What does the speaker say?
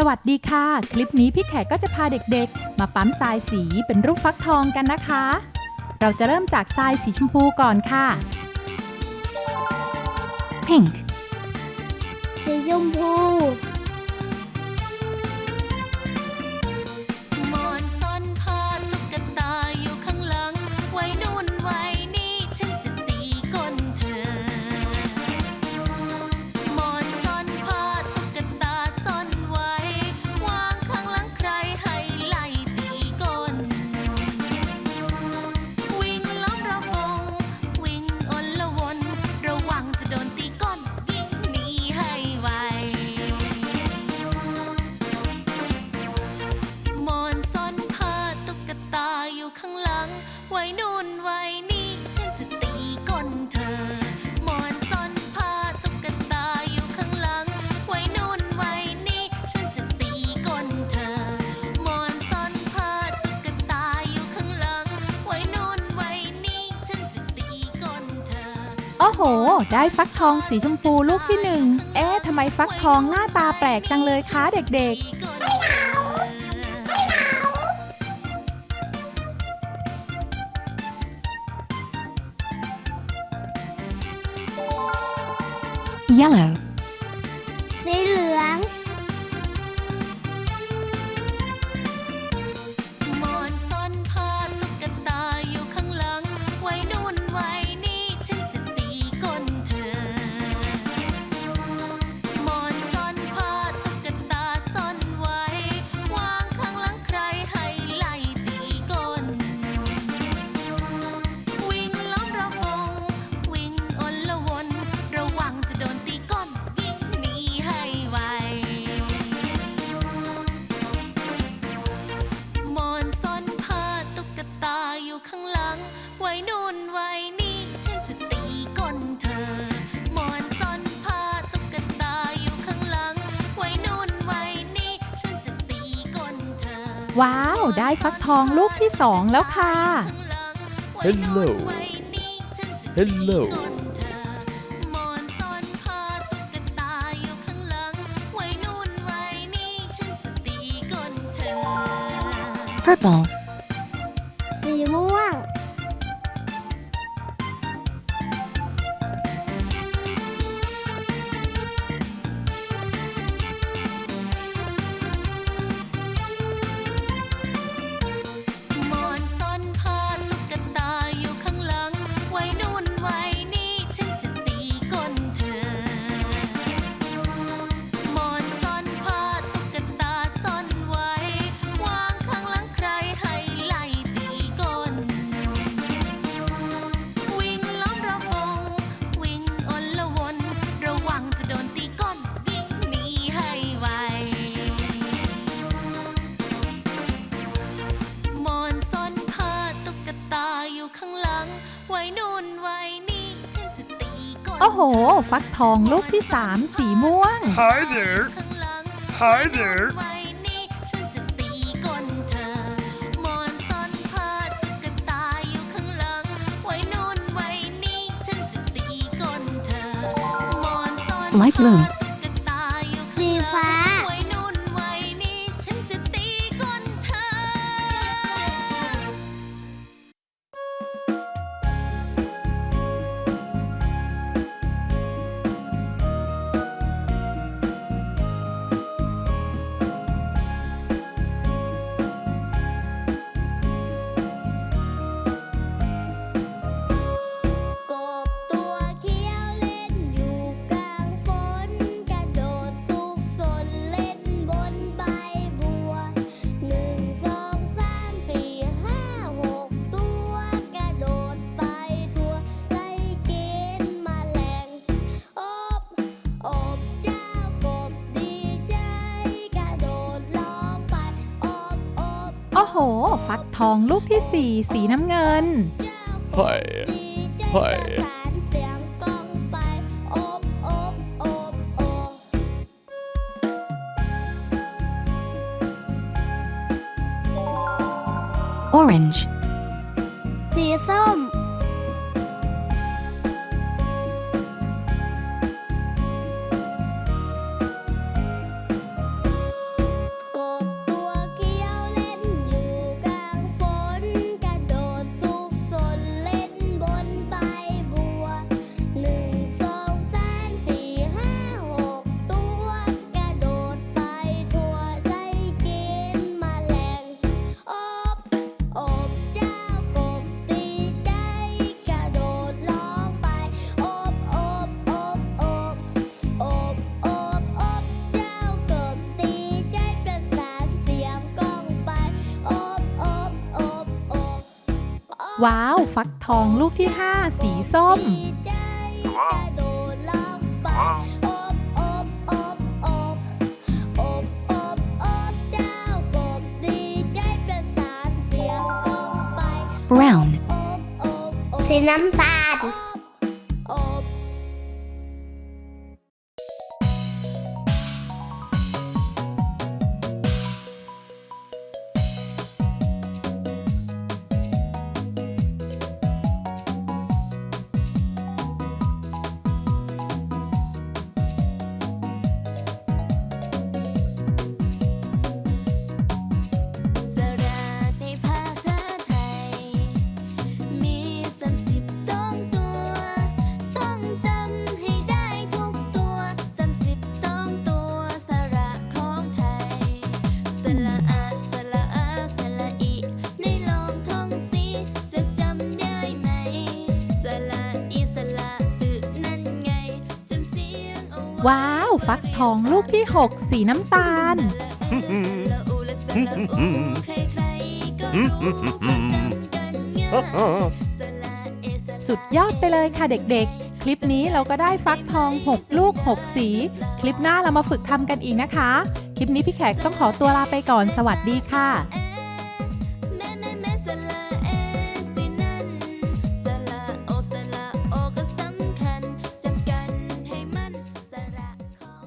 สวัสดีค่ะ คลิปนี้พี่แขกก็จะพาเด็กๆ มาปั๊มทรายสีเป็นรูปฟักทองกันนะคะ เราจะเริ่มจากทรายสีชมพูก่อนค่ะ pink สีชมพู โอ้โห ได้ฟักทองสีชมพูลูกที่หนึ่ง เอ๊ะทำไมฟักทองหน้าตาแปลกจังเลยคะเด็กๆ Yellow ว้าว ได้ฟักทองลูกที่สองแล้วค่ะ Hello Hello พ Purple โอ้โห ฟักทองลูกที่สามสีม่วง Hi there Hi there ไลท์ลูม ฟักทองลูกที่สี่สีน้ำเงิน เฮ้ยเฮ้ยออเรนจ์สีส้ม ว้าว ฟักทองลูกที่ 5 สีส้มดีใจกระโว้าว ฟักทองลูกที่ 6 สีน้ำตาล สุดยอดไปเลยค่ะเด็กๆ คลิปนี้เราก็ได้ฟักทอง 6 ลูก 6 สี คลิปหน้าเรามาฝึกทำกันอีกนะคะ คลิปนี้พี่แขกต้องขอตัวลาไปก่อนสวัสดีค่ะ